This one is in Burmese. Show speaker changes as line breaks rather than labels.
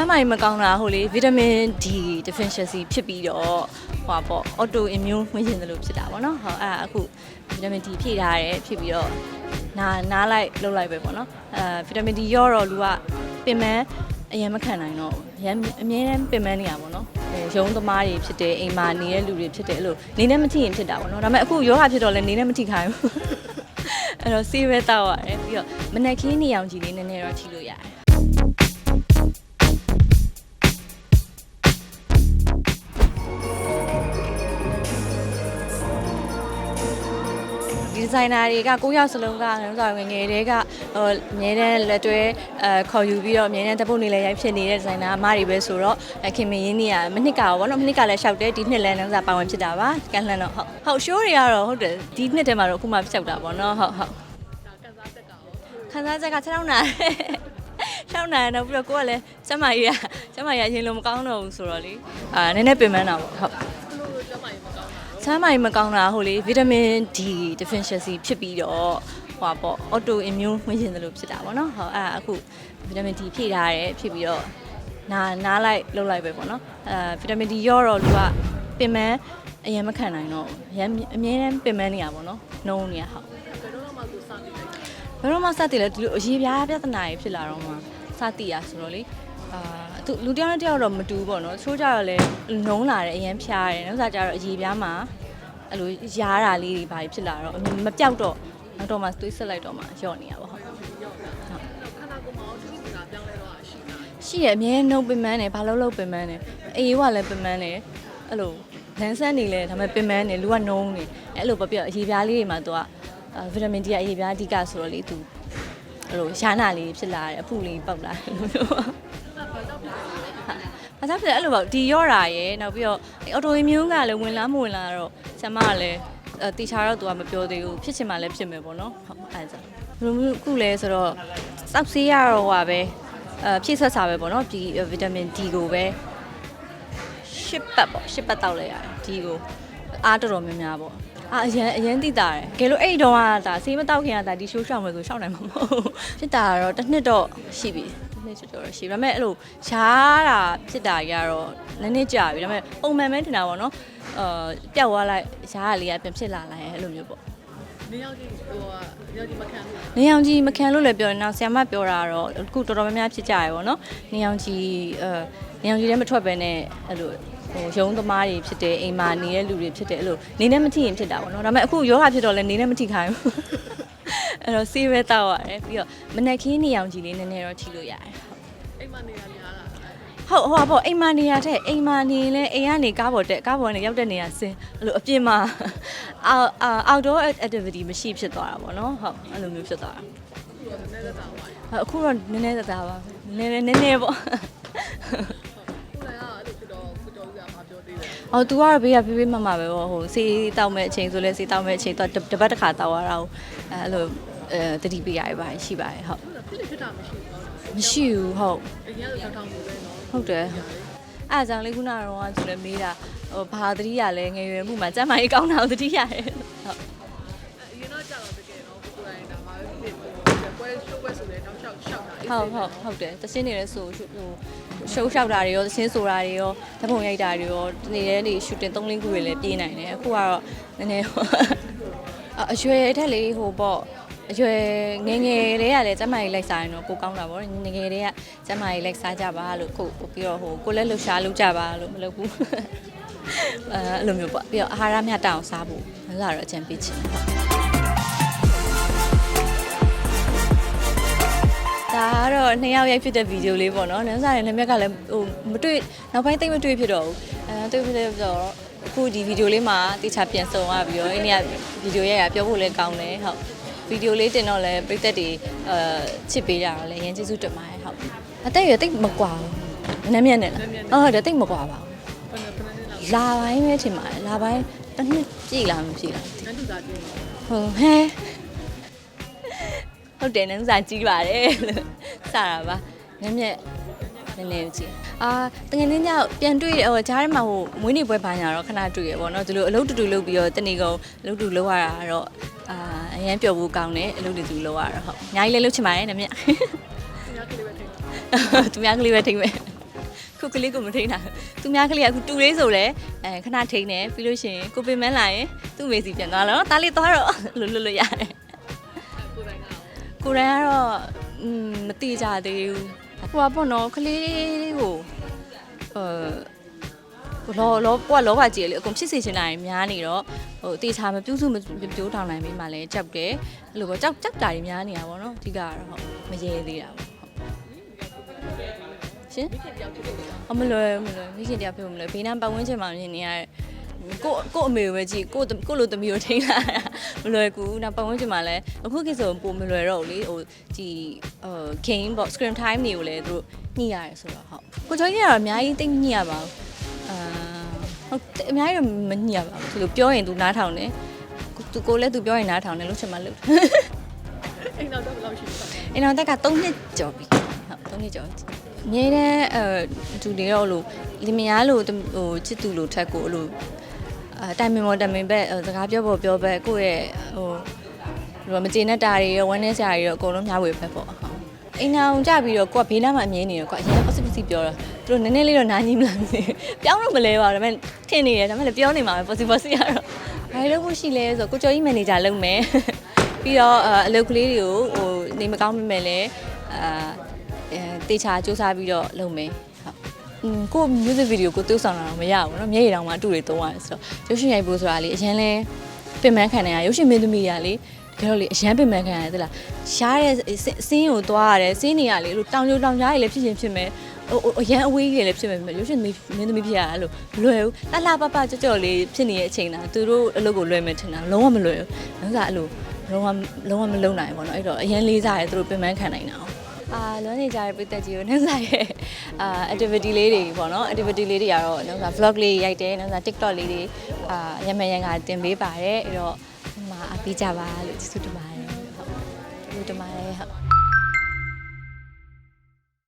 မ်းမိုင်မကောင်းတာဟိုလေဗီတာမင် D deficiency ဖြစ်ပြီးတော့ဟိုပါပေါ့ auto immune ဝင်ရင်တယ်လို့ဖြစ်တာပေါ့နော်ဟောအဲ့ဒါအခုဗီတာမင် D ဖြည့်ထားတယ်ဖြစ်ပြီးတော့နာနားလိုက်လှုပ်လိုက်ပဲပေါ့နော်အဲဗီတာမင် D ရော့တော့လူကပင်မအရင်မခံနိုင်တော့ဘူးရမ်းအမြဲတမ်းပင်မနေရပါတော့အဲရုံးသမားတွေဖြစ်တယ်အိမ်မှာနေတဲ့လူတွေဖြစ်တယ်အဲ့လိုနေနဲ့မထိရင်ဖြစ်တာပေါ့နော်ဒါပေမဲ့အခုယောဂဖြစ်တော့လည်းနေနဲ့မထိခိုင်းဘူးအဲ့တော့ဆေးပဲတောက်ရတယ်ပြီးတော့မနက်ခင်းနေအောင်ကြည့်လေးနည်းနည်းတော့ထိလို့ရတယ် ဒီဒီဇိုင်နာတွေကကိုယ့်ရောက်စလုံးကငါတို့ဆိုငယ်ငယ်တည်းကဟိုအမြဲတမ်းလက်တွဲအဲခေါ်ယူပြီးတော့အမြဲတမ်းတပ်ဖို့နေလဲရိုက်ဖြစ်နေတဲ့ဒီဇိုင်နာအမတွေပဲဆိုတော့အခင်မင်းရင်းနေရမနှစ်ကရောဗောနော်မနှစ်ကလည်းရှောက်တယ်ဒီနှစ်လည်းနန်းစားပါဝင်ဖြစ်တာပါကန်လှန်တော့ဟုတ်ဟုတ်ရှိုးတွေကတော့ဟုတ်တယ်ဒီနှစ်ထဲမှာတော့အခုမှရှောက်တာဗောနော်ဟုတ်ဟုတ်ခန်းစားချက်က6နာ6နာတော့ပြီးတော့ကိုကလည်းကျမကြီးကကျမကြီးအရင်လိုမကောင်းတော့ဘူးဆိုတော့လေအာနည်းနည်းပင်ပန်းတာပေါ့ဟုတ် ဆမ်းမိုင်မကောင်းတာဟိုလေဗီတာမင် D deficiency ဖြစ်ပြီးတော့ဟိုပါပေါ့ auto immune ဝင်ရင်တယ်လို့ဖြစ်တာပေါ့နော်ဟောအဲ့ဒါအခုဗီတာမင် D ဖြည့်ထားတယ်ဖြစ်ပြီးတော့နာနားလိုက်လှုပ်လိုက်ပဲပေါ့နော်အဲဗီတာမင် D ရော့တော့လူကပင်မအရင်မခံနိုင်တော့ဘူးရမ်းအမြဲတမ်းပင်မနေရပါတော့နှုံးနေရဟုတ်ဘယ်တော့မှစတည်လဲဒီလိုအရေးပြားပြဿနာတွေဖြစ်လာတော့မှစတည်ရဆိုတော့လေ အာသူလူတစ်ယောက်နဲ့တစ်ယောက်တော့မတူဘူးပေါ့နော်ချိုးကြတော့လဲနှုံးလာတယ်အရင်ဖျားတယ်နောက်စားကြတော့အရေးပြားမှာအဲ့လိုရားတာလေးတွေဘာတွေဖြစ်လာတော့အမြင်မပြောက်တော့နောက်တော့မှသွေးဆက်လိုက်တော့မှညော့နေရပါဟုတ်ရှိရအမြဲနှုတ်ပင်မန်းတယ်ဘာလို့လို့ပင်မန်းတယ်အေးကလည်းပင်မန်းတယ်အဲ့လိုလန်းဆန်းနေလဲဒါပေမဲ့ပင်မန်းတယ်လူကနှုံးနေအဲ့လိုပပြအရေးပြားလေးတွေမှာသူကဗီတာမင် D ကအရေးပြားအဓိကဆိုတော့လေသူ အဲ့လိုရှားနာလေးဖြစ်လာတယ်အဖုလေးပေါက်လာတယ်လို့မျိုး။ဘာသာဖြစ်လဲအဲ့လိုပေါ့ဒီရော့တာရယ်နောက်ပြီးတော့အော်တိုအင်မြူးကလည်းဝင်လာမဝင်လာတော့ဆမ်မကလည်းအဲတီချာတော့သူကမပြောသေးဘူးဖြစ်ချင်မှလည်းဖြစ်မယ်ပေါ့နော်ဟုတ်အဲဒါဘယ်လိုမျိုးခုလဲဆိုတော့စောက်ဆေးရတော့ဟာပဲအဲဖြည့်ဆက်စာပဲပေါ့နော်ဒီဗီတာမင် D ကိုပဲရှစ်ပတ်ပေါ့ရှစ်ပတ်တောက်လိုက်ရတယ်ဒီကိုအားတော်တော်များများပေါ့ အာအရင်အရင်တိတာတယ်ကဲလို့အဲ့ဒီတော့ကဒါဆေးမတောက်ခင်ကဒါဒီရှိုးရှောင်မယ်ဆိုရှောင်နိုင်မှာမဟုတ်ဘူးဖြစ်တာကတော့တစ်နှစ်တော့ရှိပြီတစ်နှစ်ကျော်တော့ရှိပြီဒါပေမဲ့အဲ့လိုရှားတာဖြစ်တာကြီးကတော့နည်းနည်းကြာပြီဒါပေမဲ့ပုံမှန်ပဲထင်တာပေါ့နော်အာပျောက်သွားလိုက်ရှားရလေးကပြန်ဖြစ်လာလိုက်အဲ့လိုမျိုးပေါ့
နေရောက်ကြီးဟိုကနေရောက်ကြီးမခံဘူး
နေအောင်ကြီးမခံလို့လည်းပြောတယ်နောက်ဆရာမပြောတာကတော့အခုတော်တော်များများဖြစ်ကြရယ်ပေါ့နော်နေအောင်ကြီးအဲနေအောင်ကြီးလည်းမထွက်ပဲနဲ့အဲ့လို ဟိုရုံးသမားတွေဖြစ်တယ်အိမ်မှာနေတဲ့လူတွေဖြစ်တယ်အဲ့လိုနေနဲ့မထိရင်ဖြစ်တာပေါ့နော်ဒါပေမဲ့အခုယောဂဖြစ်တော့လည်းနေနဲ့မထိခိုင်းဘူးအဲ့တော့ဆေးပဲတောက်ရတယ်ပြီးတော့မနက်ခင်းနေအောင်ကြီးလေးနည်းနည်းတော့ထိလို့ရတယ်
အိမ်မနေရများလား
ဟုတ်ဟိုပါပေါ့အိမ်မာနေရတဲ့အိမ်မာနေရင်လည်းအိမ်ကနေကားပေါ်တက်ကားပေါ်ကနေရောက်တဲ့နေရာဆင်းအဲ့လိုအပြင်မှာအောက်အောက် outdoor activity မရှိဖြစ်သွားတာပေါ့နော်ဟုတ်အဲ့လိုမျိုးဖြစ်သွားတာ
ခုတော့နည်းနည်းသက်သာပါ
အခုတော့နည်းနည်းသက်သာပါနည်းနည်းနည်းနည်းပေါ့
ပြောသေးတယ်
ဟော तू ကတော့ဘေးကဖေးဖေးမမပဲပေါ့ဟိုစေးတောက်မဲ့အချိန်ဆိုလဲစေးတောက်မဲ့အချိန် तू တပတ်တစ်ခါတောက်ရတာကိုအဲအဲ့လိုအဲတတိပေးရပါရှိပါတယ်ဟုတ်
ဖြစ်ဖြစ်တာမရှိဘူး
မရှိဘူးဟုတ်
အရင်ကတော့ထောင်မှုပဲနော်
ဟုတ်တယ်အဲ့အကြောင့်လေးခုနကတော့ကဆိုလဲမေးတာဟိုဘာသတိရလဲငယ်ရွယ်မှုမှာစမ်းမကြီးကောင်းတာကိုသတိရတယ်ဟုတ်
အရင်တော့ကြာတော့တကယ်တော့ကိုယ်တိုင်ဒါမှဖြစ်ဖြစ် ပွဲရှိုးပွဲဆိုလဲတောက်လျှောက်ရှောက်တာ
ဟုတ်ဟုတ်ဟုတ်တယ်တရှင်းနေလဲဆိုဟိုရှုံးလျှောက်တာတွေရောတရှင်းဆိုတာတွေရောဓပုံရိုက်တာတွေရောနေတဲ့နေရှူတင်3လင်းခုတွေလည်းပြေးနိုင်တယ်အခုကတော့နည်းနည်းဟိုအရွယ်အထက်လေးဟိုပေါ့အရွယ်ငယ်ငယ်လေးကလည်းကျမကြီးလိုက်စားရင်တော့ကိုကောင်းတာပေါ့ငယ်ငယ်လေးကကျမကြီးလိုက်စားကြပါလို့ကိုပြီးတော့ဟိုကိုလည်းလှူရှားလုပ်ကြပါလို့မလုပ်ဘူးအဲအဲ့လိုမျိုးပေါ့ပြီးတော့အာဟာရမျှတအောင်စားဖို့အဲ့ဒါတော့အကြံပေးချင်တယ် ဒါကတော့နှစ်ယောက်ရိုက်ဖြစ်တဲ့ဗီဒီယိုလေးပေါ့နော်။နန်းစားရဲ့လက်မြက်ကလည်းဟိုမတွေ့နောက်ပိုင်းသိမ့်မတွေ့ဖြစ်တော့ဘူး။အဲတွေ့ဖြစ်တဲ့တော့အခုဒီဗီဒီယိုလေးမှာတေချာပြန်စုံရပြီးတော့အင်းကဗီဒီယိုရိုက်ရပြောဖို့လည်းကောင်းတယ်ဟုတ်။ဗီဒီယိုလေးတင်တော့လည်းပြည်သက်တွေအဲချစ်ပေးကြတာလည်းရန်ကျေးဇူးတင်ပါတယ်ဟုတ်။အသက်အရွယ်တိတ်မကွာဘူး။နည်းမြတ်နဲ့လား။ဟုတ်တယ်တိတ်မကွာပါဘူး
ဘယ်နဲ့ဘယ်နဲ့လောက်။
လာပိုင်းပဲထင်ပါတယ်။လာပိုင်းတစ်နှစ်ပြည့်လားမပြည့်လား
နန်းတူသားကျင်း။
ဟုတ်ဟဲ ဟုတ်တယ်နန်းစာကြီးပါတယ်လို့စတာပါ။နည်းမြတ်နည်းနည်းကြည့်အာတကယ်ချင်းကြောက်ပြန်တွေ့ဟိုဂျားထဲမှာဟိုမွေးနေ့ပွဲပန်းညာတော့ခဏတွေ့ရပေါ့နော်ဒီလိုအလုပ်တူတူလုပ်ပြီးတော့တနေ့ကုန်အလုပ်တူလုပ်ရတာတော့အာအရန်ပျော်ဖို့ကောင်းတယ်အလုပ်တူတူလုပ်ရတာဟုတ်အများကြီးလည်းလုပ်ချင်ပါတယ်နည်းမြတ်
သူများကလေးပဲထိန်း
သူများကလေးပဲထိမ့်မယ်
အ
ခုကလေးကိုမထိန်းတာသူများကလေးကအခုတူလေးဆိုလဲအဲခဏထိန်းတယ်ပြီးလို့ရှိရင်ကိုပင်မန်းလာရင်သူ့မေစီပြန်သွားလာတော့တားလေးသွားတော့လွတ်လွတ်လွတ်ရတယ်
ကိုယ်တိုင်ကရော
ကိုရန်ကတော့อืมမတိကြသေးဘူးဟိုကပေါ့နော်ကလေးလေးကိုအဲလောလောကိုကလောဘကြီးလေအကုန်ဖြစ်စေချင်တာတွေများနေတော့ဟိုတေချာမပြုစုမပြိုးထောင်နိုင်မိမှလည်းကြောက်တယ်အဲ့လိုပေါ့ကြောက်ကြောက်တာတွေများနေတာပေါ့နော်အဓိကကတော့ဟုတ်မရေသေးတာပေါ့ဟုတ်ရှင်
မိခင်တယောက်ဖြစ်လို့
အမလွယ်မလွယ်မိခင်တရားဖြစ်မလွယ်ဘေးနားပတ်ဝန်းကျင်မှာမြင်နေရတဲ့ ကိုကိုအမေကိုပဲကြည့်ကိုကိုလိုသမီးကိုထိန်းလာတာမလွယ်ကူနောက်ပတ်ဝန်းကျင်မှာလည်းအခုခေတ်ဆိုပုံမလွယ်တော့ဘူးလေဟိုဒီဟို game ပေါ့ screen time တွေကိုလည်းသူတို့ညှိရတယ်ဆိုတော့ဟုတ်ကိုကျော်ကြီးကတော့အများကြီးတိတ်ညှိရပါဘူးအာဟုတ်အများကြီးတော့မညှိရပါဘူးသူတို့ပြောရင်သူနားထောင်တယ်သူကိုလည်းသူပြောရင်နားထောင်တယ်လို့ချင်မှလို့
အိမ်တော့တော့ဘယ်လောက်ရှိလဲ
အင်းတော့တက်က3နှစ်ကျော်ပြီဟုတ်3နှစ်ကျော်အမြဲတမ်းအဲသူတွေတော့လို့လင်မယားလို့ဟိုချစ်သူလို့ထက်ကိုအဲ့လို အဲတိုင်မင်မော်တိုင်မင်ဘက်စကားပြောဖို့ပြောဘက်ကိုယ့်ရဲ့ဟိုဟိုမကျေနပ်တာတွေရောဝမ်းနည်းစရာတွေရောအကုန်လုံးမျှဝေဘက်ပေါ့ဟုတ်အိမ်အောင်ကြပြီးတော့ကိုကဘေးနားမှာအမြင်နေရောကိုကအရင် possibility ပြောတာသူတို့နည်းနည်းလေးတော့နားကြီးမလားမသိဘူးပြောင်းတော့မလဲပါဘူးဒါပေမဲ့ထင်နေတယ်ဒါပေမဲ့လည်းပြောနေမှာပဲ possible စီရတော့ဘာလို့လို့ရှိလဲဆိုတော့ကိုကျော်ကြီး manager လုပ်မယ်ပြီးတော့အအလုပ်ကလေးတွေကိုဟိုနေမကောင်းမိမဲ့လဲအာအဲတေချာစူးစမ်းပြီးတော့လုပ်မယ်ဟုတ်อืม ကို music video ကိုတိုးဆောင်တာတော့မရဘူးเนาะမျက်ရည်တောင်မှအတူတွေသုံးရတယ်ဆိုတော့ရုပ်ရှင်ရိုက်ဖို့ဆိုတာလေအရင်လဲပင်ပန်းခံနေရရုပ်ရှင်မင်းသမီးတွေကလေတကယ်တော့လေအရန်ပင်ပန်းခံရတယ်သလားရှားတဲ့စစင်းကိုသွားရတယ်စင်းနေရလေလို့တောင်ကြိုတောင်ကြားတွေလည်းဖြစ်ချင်းဖြစ်မယ်ဟိုဟိုအရန်အဝေးကြီးတွေလည်းဖြစ်မယ်ရုပ်ရှင်မင်းသမီးဖြစ်ရအဲ့လိုမလွယ်ဘူးလှလှပပကြော့ကြော့လေးဖြစ်နေတဲ့အချိန်တာသူတို့အလုပ်ကိုလွယ်မယ်ထင်တာလုံးဝမလွယ်ဘူးနောက်စားအဲ့လို လုံးဝလုံးဝမလုံနိုင်ဘူးပေါ့နော်အဲ့တော့အရင်လေးစားရဲသူတို့ပြင်ပန်းခံနိုင်တာ အောင်အာလွမ်းနေကြတဲ့ပြည်သက်ကြီးကိုနှမ်းစားရဲ့အာ activity လေးတွေပေါ့နော် activity လေးတွေကတော့နှမ်းစား vlog လေးရိုက်တယ်နှမ်းစား TikTok လေးတွေအာရမရန်ကတင်ပေးပါတယ်အဲ့တော့ဒီမှာအပေးကြပါလို့ကျေးဇူးတင်ပါတယ်ဟုတ်ကျေးဇူးတင်ပါတယ်ဟုတ်